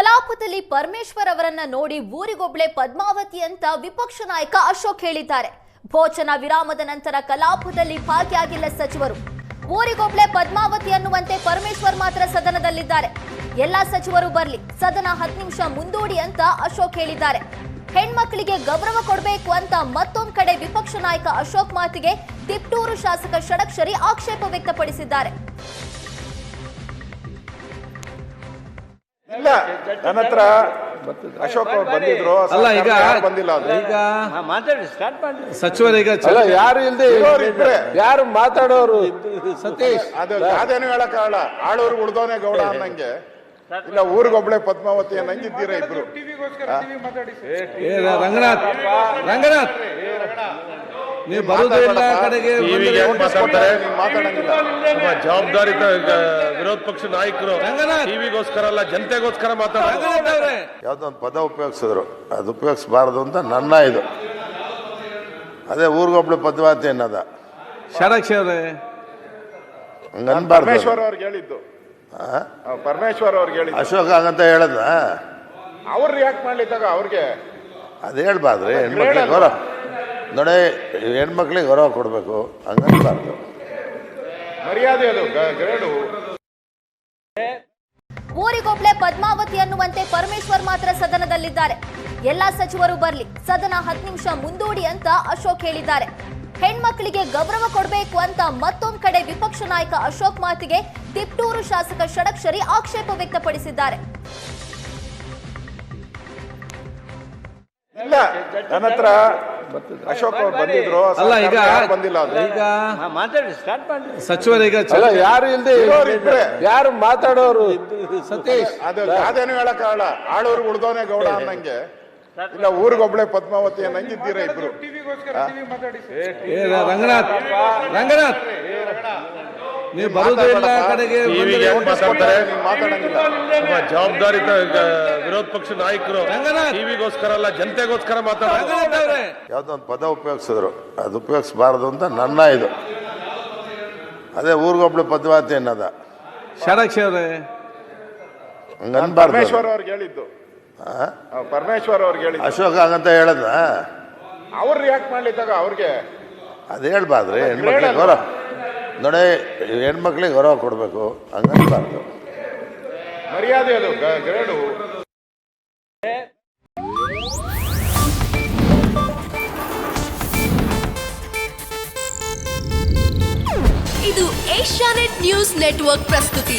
ಕಲಾಪದಲ್ಲಿ ಪರಮೇಶ್ವರ್ ಅವರನ್ನ ನೋಡಿ ಊರಿಗೊಬ್ಳೆ ಪದ್ಮಾವತಿ ಅಂತ ವಿಪಕ್ಷ ನಾಯಕ ಅಶೋಕ್ ಹೇಳಿದ್ದಾರೆ. ಭೋಜನ ವಿರಾಮದ ನಂತರ ಕಲಾಪದಲ್ಲಿ ಭಾಗಿಯಾಗಿಲ್ಲ ಸಚಿವರು. ಊರಿಗೊಬ್ಳೆ ಪದ್ಮಾವತಿ ಅನ್ನುವಂತೆ ಪರಮೇಶ್ವರ್ ಮಾತ್ರ ಸದನದಲ್ಲಿದ್ದಾರೆ. ಎಲ್ಲಾ ಸಚಿವರು ಬರಲಿ, ಸದನ ಹತ್ತು ನಿಮಿಷ ಮುಂದೂಡಿ ಅಂತ ಅಶೋಕ್ ಹೇಳಿದ್ದಾರೆ. ಹೆಣ್ಮಕ್ಳಿಗೆ ಗೌರವ ಕೊಡಬೇಕು ಅಂತ ಮತ್ತೊಂದು ಕಡೆ ವಿಪಕ್ಷ ನಾಯಕ ಅಶೋಕ್ ಮಾತಿಗೆ ತಿಪ್ಟೂರು ಶಾಸಕ ಷಡಕ್ಷರಿ ಆಕ್ಷೇಪ ವ್ಯಕ್ತಪಡಿಸಿದ್ದಾರೆ. ಇಲ್ಲ ನನ್ನ ಹತ್ರ ಅಶೋಕ್ ಅವ್ರು ಬಂದಿದ್ರು ಅಲ್ಲ ಈಗ ಯಾರು ಬಂದಿಲ್ಲ ಅದು ಈಗ ಮಾತಾಡಿ ಸ್ಟಾರ್ಟ್ ಮಾಡಿ. ಸಚಿವರೀಗ ಯಾರು ಇಲ್ದೆ ಇರೋರು ಇಬ್ರೇ. ಯಾರು ಮಾತಾಡೋರು? ಸತೀಶ್. ಅದು ಅದೇನು ಹೇಳಕ್ಕಾಗಲ್ಲ ಆಳೂರು ಉಳ್ದೋನೆ ಗೌಡ ಅನ್ನಂಗೆ. ಇಲ್ಲ ಊರಿಗೊಬ್ಳೆ ಪದ್ಮಾವತಿ ಅನ್ನಂಗಿದ್ದೀರ ಇಬ್ರು? ಏ, ರಂಗನಾಥ್. ರಂಗನಾಥ್. ನೀವು ಬರುವುದಿಲ್ಲ ಇಲ್ಲ ಕಡೆಗೆ ಬಂದರೆ ನೋಟಿಸ್ ಕೊಡ್ತಾರೆ, ನೀನ್ ಮಾತಾಡಂಗಿಲ್ಲ. ಒಬ್ಬ ಜವಾಬ್ದಾರಿತ ವಿರೋಧ ಪಕ್ಷ ನಾಯಕರು ರಂಗನಾಥ್. ಟಿವಿಗೋಸ್ಕರ ಅಲ್ಲ ಜನತೆಗೋಸ್ಕರ ಮಾತಾಡೋದು ರಂಗನಾಥ್ ಅವರೇ! ಯಾವುದೋ ಒಂದು ಪದ ಉಪಯೋಗಿಸಿದ್ರು. ಅದು ಉಪಯೋಗಿಸಬಾರ್ದು ಅಂತ ನನ್ನ ಇದು. ಅದೇ ಊರಿಗೊಬ್ಳು ಪದ್ಮಾವತಿ ಅನ್ನೋದ. ಷಡಕ್ಷಿ ಅವರೇ! ನನ್ ಅನ್ಬಾರ್ದು ಪರಮೇಶ್ವರ್ ಅವ್ರಿಗೆ ಹೇಳಿದ್ದು. ಆ? ಆ, ಪರಮೇಶ್ವರ್ ಅವ್ರಿಗೆ ಹೇಳಿದ್ದು. ಅಶೋಕ ಹಂಗಂತ ಹೇಳದ? ಅವ್ರು ರಿಯಾಕ್ಟ್ ಮಾಡ್ಲಿದ್ದಾಗ ಅವ್ರಿಗೆ ಅದು ಹೇಳ್ಬಾರ್ದ್ರಿ ಹೆಣ್ಮಕ್ಳಿಗೆ ಗೌರವ. ನೋಡಿ ಹೆಣ್ಮಕ್ಳಿಗೆ ಗೌರವ ಕೊಡಬೇಕು ಹಂಗನ್ಬಾರ್ದು ಮರ್ಯಾದೆ ಅದು ಗ್ರೇಡು. ಊರಿಗೊಬ್ಳೆ ಪದ್ಮಾವತಿ ಅನ್ನುವಂತೆ ಪರಮೇಶ್ವರ್ ಮಾತ್ರ ಸದನದಲ್ಲಿದ್ದಾರೆ. ಎಲ್ಲಾ ಸಚಿವರು ಬರ್ಲಿ ಸದನ ಹತ್ತು ನಿಮಿಷ ಮುಂದೂಡಿ ಅಂತ ಅಶೋಕ್ ಹೇಳಿದ್ದಾರೆ. ಹೆಣ್ಮಕ್ಳಿಗೆ ಗೌರವ ಕೊಡಬೇಕು ಅಂತ ಮತ್ತೊಂದ್ ಕಡೆ ವಿಪಕ್ಷ ನಾಯಕ ಅಶೋಕ್ ಮಾತಿಗೆ ತಿಪ್ಟೂರು ಶಾಸಕ ಷಡಕ್ಷರಿ ಆಕ್ಷೇಪ ವ್ಯಕ್ತಪಡಿಸಿದ್ದಾರೆ. ಇಲ್ಲ ನನ್ನ ಹತ್ರ ಅಶೋಕ್ ಅವ್ರು ಬಂದಿದ್ರು. ಅಲ್ಲ ಈಗ ಯಾರು ಬಂದಿಲ್ಲ ಈಗ ಮಾತಾಡಿ ಸ್ಟಾರ್ಟ್ ಮಾಡಿ ಸಚಿವರೀಗ ಅಲ್ಲ ಯಾರು ಇಲ್ದೆ ಇರೋರು ಇಬ್ರೇ. ಯಾರು ಮಾತಾಡೋರು? ಸತೀಶ್. ಅದು ಅದೇನು ಹೇಳಕ್ಕಾಗಲ್ಲ ಆಳೂರು ಉಳ್ದವನೇ ಗೌಡ ಅನ್ನಂಗೆ. ಇಲ್ಲ ಊರಿಗೊಬ್ಳೆ ಪದ್ಮಾವತಿ ಅನ್ನಂಗಿದ್ದೀರಾ ಇಬ್ರು? ಏ, ರಂಗನಾಥ್. ರಂಗನಾಥ್. ನೀವು ಬರುದೇ ಇಲ್ಲ ಕಡೆಗೆ ಟಿವಿಗೆ ಜವಾಬ್ದಾರಿತ ವಿರೋಧ ಪಕ್ಷ ನಾಯಕರು ರಂಗನಾಥ್. ಟಿವಿಗೋಸ್ಕರ ಅಲ್ಲ ಜನತೆಗೋಸ್ಕರ ಮಾತಾಡೋದು. ರಂಗನಾಥ್ ಅವರೇ! ಯಾವುದೋ ಒಂದು ಪದ ಉಪಯೋಗಿಸಿದ್ರು. ಅದು ಉಪಯೋಗಿಸಬಾರದು ಅಂತ ನನ್ನ ಇದು. ಅದೇ ಊರಿಗೊಬ್ಳು ಪದ್ಮಾವತಿ ಅನ್ನೋದ. ಷಡಕ್ಷಿ ಅವರೇ! ಹಂಗ ಅನ್ಬಾರ್ದು ಪರಮೇಶ್ವರ್ ಅವ್ರಿಗೆ ಹೇಳಿದ್ದು. ಆ? ಆ, ಪರಮೇಶ್ವರ್ ಅವ್ರಿಗೆ ಹೇಳಿದ್ದು. ಅಶೋಕ ಹಂಗಂತ ಹೇಳದ ಅವ್ರು ರಿಯಾಕ್ಟ್ ಮಾಡ್ಲಿದ್ದಾಗ ಅವ್ರಿಗೆ ಅದು ಹೇಳ್ಬಾರ್ದ್ರಿ ಹೆಣ್ಮಕ್ಳಿಗೆ ಗೌರವ. ನೋಡಿ ಹೆಣ್ಮಕ್ಳಿಗೆ ಗೌರವ ಕೊಡಬೇಕು ಹಂಗನ್ಬಾರ್ದು ಮರ್ಯಾದೆ ಅದು ಗ್ರೇಡು. ಇದು ಏಷ್ಯಾನೆಟ್ ನ್ಯೂಸ್ ನೆಟ್ವರ್ಕ್ ಪ್ರಸ್ತುತಿ.